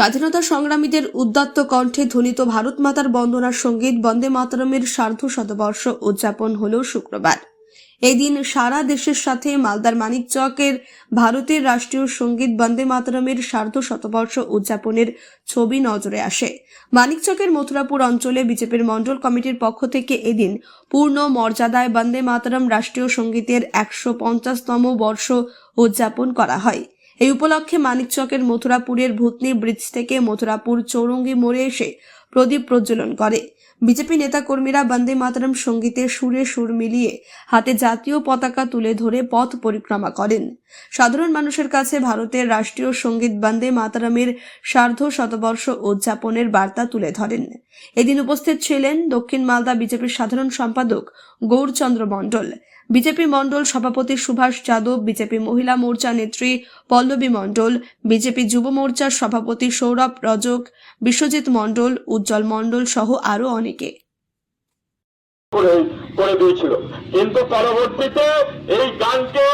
স্বাধীনতা সংগ্রামীদের উদ্যত্ত কণ্ঠে ধ্বনিত ভারত মাতার বন্দনার সংগীত বন্দে মাতরমের সার্ধ শতবর্ষ উদযাপন হল শুক্রবার। এদিন সারা দেশের সাথে মালদার মানিকচকের ভারতের রাষ্ট্রীয় সংগীত বন্দে মাতরমের সার্ধ শতবর্ষ উদযাপনের ছবি নজরে আসে। মানিকচকের মথুরাপুর অঞ্চলে বিজেপির মণ্ডল কমিটির পক্ষ থেকে এদিন পূর্ণ মর্যাদায় বন্দে মাতরম রাষ্ট্রীয় সঙ্গীতের একশো পঞ্চাশতম বর্ষ উদযাপন করা হয়। এই উপলক্ষে মানিকচকের মথুরাপুরের ভূতনি ব্রিজ থেকে মথুরাপুর চৌরঙ্গি মোড়ে এসে প্রদীপ প্রজ্বলন করে। বিজেপি নেতাকর্মীরা বন্দে মাতরম সঙ্গীতে সুরে সুর মিলিয়ে হাতে জাতীয় পতাকা তুলে ধরে পথ পরিক্রমা করেন। সাধারণ মানুষের কাছে ভারতের রাষ্ট্রীয় সংগীত বন্দে মাতরমের সার্ধ শতবর্ষ উদযাপনের বার্তা তুলে ধরেন। এদিন উপস্থিত ছিলেন দক্ষিণ মালদা বিজেপির সাধারণ সম্পাদক গৌরচন্দ্র মণ্ডল, বিজেপি মণ্ডল সভাপতি সুভাষ যাদব, বিজেপি মহিলা মোর্চা নেত্রী পল্লবী মণ্ডল, বিজেপি যুব মোর্চার সভাপতি সৌরভ রজক, বিশ্বজিৎ মণ্ডল উজ্জ্বল মণ্ডল সহ আরও অনেকে। করে দিয়েছিল। কিন্তু পরবর্তীতে এই গানকে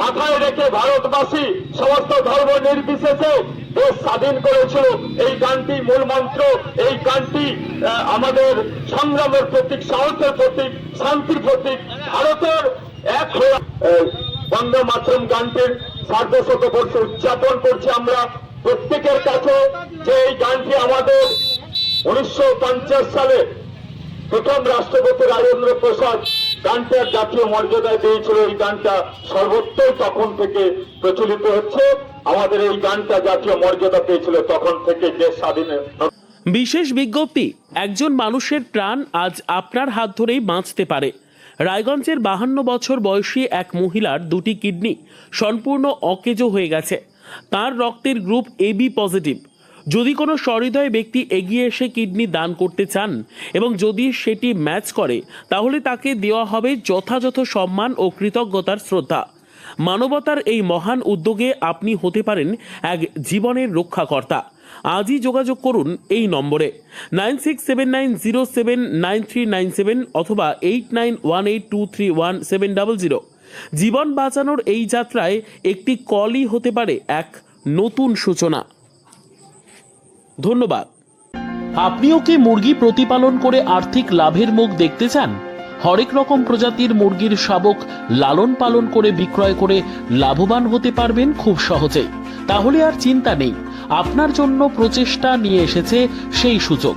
মাথায় রেখে ভারতবাসী সমস্ত ধর্ম নির্বিশেষে দেশ স্বাধীন করেছিল। এই গানটি মূল মন্ত্র। এই গানটি আমাদের সংগ্রামের প্রতীক, সাহসের প্রতীক, শান্তির প্রতীক, ভারতের এক হয়ে বন্দে মাতরম গানটির সার্ধ শতবর্ষ উদযাপন করছি আমরা। প্রত্যেকের কাছে যে এই গানটি আমাদের উনিশশো সালে প্রথম রাষ্ট্রপতি রাজেন্দ্র প্রসাদ গানটার জাতীয় মর্যাদায় দিয়েছিল, এই গানটা সর্বত্রই তখন থেকে প্রচলিত হচ্ছে। আমাদের এই গানটা জাতীয় মর্যাদা পেয়েছিল তখন থেকে দেশ স্বাধীনের বিশেষ বিজ্ঞপ্তি, একজন মানুষের প্রাণ আজ আপনার হাত ধরেই বাঁচতে পারে। রায়গঞ্জের বাহান্ন বছর বয়সী এক মহিলার দুটি কিডনি সম্পূর্ণ অকেজো হয়ে গেছে। তার রক্তের গ্রুপ এবি পজিটিভ। যদি কোনো সহৃদয় ব্যক্তি এগিয়ে এসে কিডনি দান করতে চান এবং যদি সেটি ম্যাচ করে, তাহলে তাকে দেওয়া হবে যথাযথ সম্মান ও কৃতজ্ঞতার শ্রদ্ধা। মানবতার এই মহান উদ্যোগে আপনি হতে পারেন এক জীবনের রক্ষাকর্তা। আজই যোগাযোগ করুন এই নম্বরে nine six seven nine zero seven nine three nine seven অথবা eight nine one eight two three one seven double zero. জীবন বাঁচানোর এই যাত্রায় একটি কলই হতে পারে এক নতুন সূচনা। ধন্যবাদ। আপনিও কি মুরগি প্রতিপালন করে আর্থিক লাভের মুখ দেখতে চান? হরেক রকম প্রজাতির মুরগির শাবক লালন পালন করে বিক্রয় করে লাভবান হতে পারবেন খুব সহজেই। তাহলে আর চিন্তা নেই। আপনার জন্য প্রচেষ্টা নিয়ে এসেছে সেই সুযোগ।